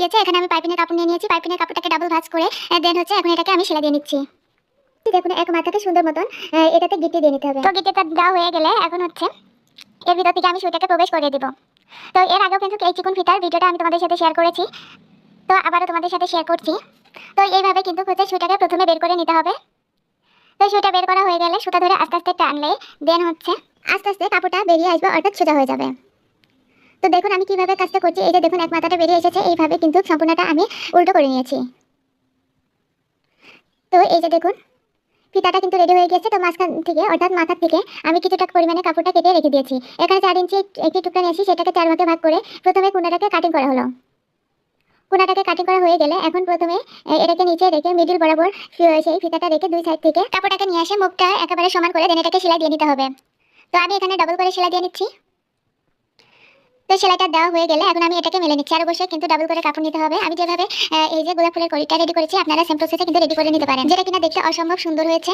গেছে এখানে আমি পাইপিনের কাপড় নিয়ে নিয়েছি, পাইপিনের কাপড়টাকে ডাবল ভাঁজ করে দেন হচ্ছে এখন এটাকে আমি সেলাই দিয়ে নিচ্ছি। দেখুন এক মাথাতে সুন্দর মতন এটাতে গিটি দিয়ে নিতে হবে। তো গিটিটা দেওয়া হয়ে গেলে এখন হচ্ছে এর ভিতর থেকে আমি সুইটাকে প্রবেশ করে দিব। তো এর আগেও কিন্তু এই চিকুন ফিটার ভিডিওটা আমি তোমাদের সাথে শেয়ার করেছি। তো আবারও তোমাদের সাথে শেয়ার করছি। তো এইভাবে কিন্তু হচ্ছে সুইটাকে প্রথমে বের করে নিতে হবে। তো সুইটা বের করা হয়ে গেলে সুতা ধরে আস্তে আস্তে টানলে দেন হচ্ছে আস্তে আস্তে কাপড়টা বেরিয়ে আসবে, অর্থাৎ সোজা হয়ে যাবে। তো দেখুন, আমি কীভাবে কাজটা করছি? এই যে দেখুন, এক মাথাটা বেরিয়ে এসেছে। এইভাবে কিন্তু সম্পূর্ণটা আমি উল্টো করে নিয়েছি। তো এই যে দেখুন, ফিতাটা কিন্তু রেডি হয়ে গেছে। তো মাঝখান থেকে, অর্থাৎ মাথার থেকে আমি কিছুটা পরিমাণে কাপড়টা কেটে রেখে দিয়েছি। এখানে চার ইঞ্চি একটি টুকরা নিয়েছি, সেটাকে চার ভাগে ভাগ করে প্রথমে কুনাটাকে কাটিং করা হলো। কুনাটাকে কাটিং করা হয়ে গেলে এখন প্রথমে এটাকে নিচে রেখে মিডিল বরাবর সেই ফিতাটা রেখে দুই সাইড থেকে কাপড়টাকে নিয়ে আসে মুখটা একেবারে সমান করে দেন। এটাকে সেলাই দিয়ে নিতে হবে। তো আমি এখানে ডবল করে সেলাই দিয়ে নিচ্ছি। তো সেলাইটা দেওয়া হয়ে গেলে এখন আমি এটাকে মেলে নিচ্ছি। আর অবশ্যই কিন্তু ডাবল করে কাপড় নিতে হবে। আমি যেভাবে এই যে গোলাপ ফুলের কড়িটা রেডি করেছি, আপনারা সেম প্রসেসে কিন্তু রেডি করে নিতে পারেন। যেটা কিনা দেখতে অসম্ভব সুন্দর হয়েছে।